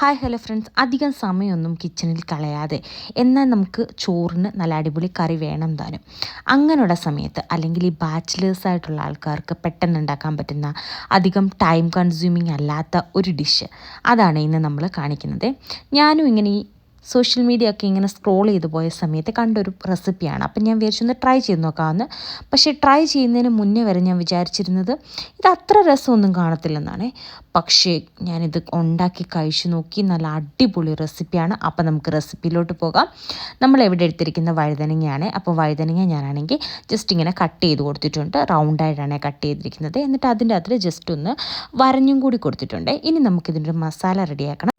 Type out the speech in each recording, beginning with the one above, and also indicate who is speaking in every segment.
Speaker 1: Hi hello friends അധികം സമയമൊന്നും കിച്ചണിൽ കളയാതെ. എന്നാൽ നമുക്ക് ചോറിന് നല്ല അടിപൊളി കറി വേണം താനും. അങ്ങനെയുള്ള സമയത്ത് അല്ലെങ്കിൽ ഈ ബാച്ചിലേഴ്സ് ആയിട്ടുള്ള ആൾക്കാർക്ക് പെട്ടെന്ന് ഉണ്ടാക്കാൻ പറ്റുന്ന അധികം ടൈം കൺസ്യൂമിങ് അല്ലാത്ത ഒരു ഡിഷ് അതാണ് ഇന്ന് നമ്മൾ കാണിക്കുന്നത്. ഞാനും ഇങ്ങനെ ഈ സോഷ്യൽ മീഡിയ ഒക്കെ ഇങ്ങനെ സ്ക്രോൾ ചെയ്ത് പോയ സമയത്ത് കണ്ടൊരു റെസിപ്പിയാണ് അപ്പം ഞാൻ വിചാരിച്ചൊന്ന് ട്രൈ ചെയ്ത് നോക്കാമെന്ന് പക്ഷേ ട്രൈ ചെയ്യുന്നതിന് മുന്നേ വരെ ഞാൻ വിചാരിച്ചിരുന്നത് ഇത് അത്ര രസമൊന്നും കാണത്തില്ലെന്നാണ്. പക്ഷേ ഞാനിത് ഉണ്ടാക്കി കഴിച്ചു നോക്കി നല്ല അടിപൊളി റെസിപ്പിയാണ് അപ്പം നമുക്ക് റെസിപ്പിയിലോട്ട് പോകാം. നമ്മൾ എവിടെ എടുത്തിരിക്കുന്ന വഴുതനങ്ങയാണ്. അപ്പോൾ വഴുതനങ്ങ ഞാനാണെങ്കിൽ ജസ്റ്റ് ഇങ്ങനെ കട്ട് ചെയ്ത് കൊടുത്തിട്ടുണ്ട്. റൗണ്ടായിട്ടാണ് കട്ട് ചെയ്തിരിക്കുന്നത്. എന്നിട്ട് അതിന്റെ അതിൽ ജസ്റ്റ് ഒന്ന് വരഞ്ഞും കൂടി കൊടുത്തിട്ടുണ്ട്. ഇനി നമുക്കിതിന്റെ മസാല റെഡിയാക്കണം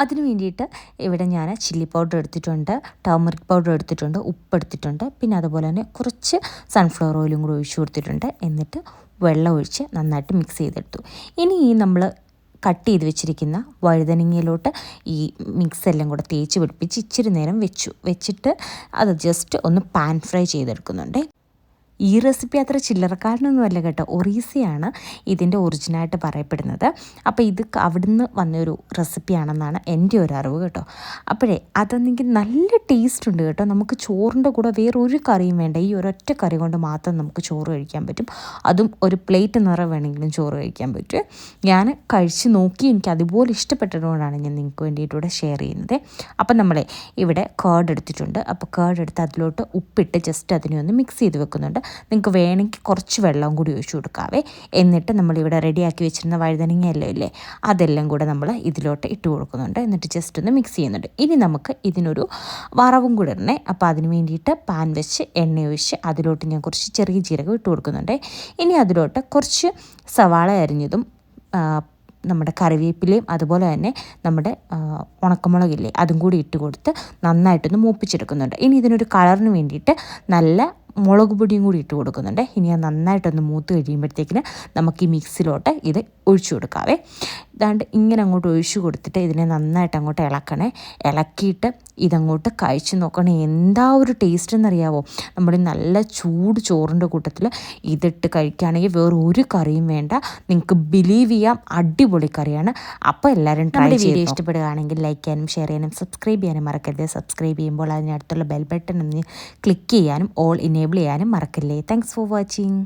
Speaker 1: അതിന് വേണ്ടിയിട്ട് ഇവിടെ ഞാൻ ചില്ലി പൗഡർ എടുത്തിട്ടുണ്ട് ടർമറിക് പൗഡർ എടുത്തിട്ടുണ്ട് ഉപ്പ് എടുത്തിട്ടുണ്ട് പിന്നെ അതുപോലെ തന്നെ കുറച്ച് സൺഫ്ലവർ ഓയിലും കൂടി ഒഴിച്ചു കൊടുത്തിട്ടുണ്ട്. എന്നിട്ട് വെള്ളം ഒഴിച്ച് നന്നായിട്ട് മിക്സ് ചെയ്തെടുത്തു. ഇനി ഈ നമ്മൾ കട്ട് ചെയ്ത് വെച്ചിരിക്കുന്ന വഴുതനങ്ങയിലോട്ട് ഈ മിക്സ് എല്ലാം കൂടെ തേച്ച് പിടിപ്പിച്ച് ഇച്ചിരി നേരം വെച്ചു. വെച്ചിട്ട് അത് ജസ്റ്റ് ഒന്ന് പാൻ ഫ്രൈ ചെയ്തെടുക്കുന്നുണ്ട്. ഈ റെസിപ്പി അത്ര ചില്ലറക്കാരനൊന്നും അല്ല കേട്ടോ. ഒറീസയാണ് ഇതിന്റെ ഒറിജിനായിട്ട് പറയപ്പെടുന്നത്. അപ്പോൾ ഇത് അവിടുന്ന് വന്നൊരു റെസിപ്പിയാണെന്നാണ് എന്റെ ഒരു അറിവ് കേട്ടോ. അപ്പോഴേ അതെന്നെങ്കിൽ നല്ല ടേസ്റ്റ് ഉണ്ട് കേട്ടോ. നമുക്ക് ചോറിന്റെ കൂടെ വേറൊരു കറിയും വേണ്ട. ഈ ഒരൊറ്റ കറി കൊണ്ട് മാത്രം നമുക്ക് ചോറ് കഴിക്കാൻ പറ്റും. അതും ഒരു പ്ലേറ്റ് നിറ വേണമെങ്കിലും ചോറ് കഴിക്കാൻ പറ്റും. ഞാൻ കഴിച്ച് നോക്കി എനിക്ക് അതുപോലെ ഇഷ്ടപ്പെട്ടതുകൊണ്ടാണ് ഞാൻ നിങ്ങൾക്ക് വേണ്ടിയിട്ടൂടെ ഷെയർ ചെയ്യുന്നത്. അപ്പം നമ്മളെ ഇവിടെ കേർഡ് എടുത്തിട്ടുണ്ട്. അപ്പോൾ കേർഡ് എടുത്ത് അതിലോട്ട് ഉപ്പിട്ട് ജസ്റ്റ് അതിനെ ഒന്ന് മിക്സ് ചെയ്ത് വെക്കുന്നുണ്ട്. നിങ്ങൾക്ക് വേണമെങ്കിൽ കുറച്ച് വെള്ളം കൂടി ഒഴിച്ചു കൊടുക്കാവേ. എന്നിട്ട് നമ്മളിവിടെ റെഡിയാക്കി വെച്ചിരുന്ന വഴുതനങ്ങ എല്ലാം ഇല്ലേ അതെല്ലാം കൂടെ നമ്മൾ ഇതിലോട്ട് ഇട്ട് കൊടുക്കുന്നുണ്ട്. എന്നിട്ട് ജസ്റ്റ് ഒന്ന് മിക്സ് ചെയ്യുന്നുണ്ട്. ഇനി നമുക്ക് ഇതിനൊരു വറവും കൂടെ ഇടണേ. അപ്പോൾ അതിന് വേണ്ടിയിട്ട് പാൻ വെച്ച് എണ്ണ ഒഴിച്ച് അതിലോട്ട് ഞാൻ കുറച്ച് ചെറിയ ജീരകം ഇട്ട് കൊടുക്കുന്നുണ്ട്. ഇനി അതിലോട്ട് കുറച്ച് സവാള അരിഞ്ഞതും നമ്മുടെ കറിവേപ്പിലയും അതുപോലെ തന്നെ നമ്മുടെ ഉണക്കമുളകില്ലേ അതും കൂടി ഇട്ട് കൊടുത്ത് നന്നായിട്ടൊന്ന് മൂപ്പിച്ചെടുക്കുന്നുണ്ട്. ഇനി ഇതിനൊരു കളറിന് വേണ്ടിയിട്ട് നല്ല മുളക് പൊടിയും കൂടി ഇട്ട് കൊടുക്കുന്നുണ്ട്. ഇനി അത് നന്നായിട്ടൊന്ന് മൂത്ത് കഴിയുമ്പോഴത്തേക്കിന് നമുക്ക് ഈ മിക്സിലോട്ട് ഇത് ഒഴിച്ചു കൊടുക്കാവേ. ഇതാണ്ട് ഇങ്ങനെ അങ്ങോട്ട് ഒഴിച്ചു കൊടുത്തിട്ട് ഇതിനെ നന്നായിട്ട് അങ്ങോട്ട് ഇളക്കണേ. ഇളക്കിയിട്ട് ഇതങ്ങോട്ട് കഴിച്ച് നോക്കണേ. എന്താ ഒരു ടേസ്റ്റ് എന്നറിയാവോ? നമ്മുടെ നല്ല ചൂട് ചോറിന്റെ കൂട്ടത്തിൽ ഇതിട്ട് കഴിക്കുകയാണെങ്കിൽ വേറെ ഒരു കറിയും വേണ്ട. നിങ്ങൾക്ക് ബിലീവ് ചെയ്യാം. അടിപൊളി കറിയാണ്. അപ്പോൾ എല്ലാവരും ട്രൈ വീഡിയോ ഇഷ്ടപ്പെടുകയാണെങ്കിൽ ലൈക്ക് ചെയ്യാനും ഷെയർ ചെയ്യാനും സബ്സ്ക്രൈബ് ചെയ്യാനും മറക്കരുത്. സബ്സ്ക്രൈബ് ചെയ്യുമ്പോൾ അതിനടുത്തുള്ള ബെൽ ബട്ടൺ ഒന്ന് ക്ലിക്ക് ചെയ്യാനും ഓൾ ഇനേബിൾ ചെയ്യാനും മറക്കല്ലേ. Thanks for watching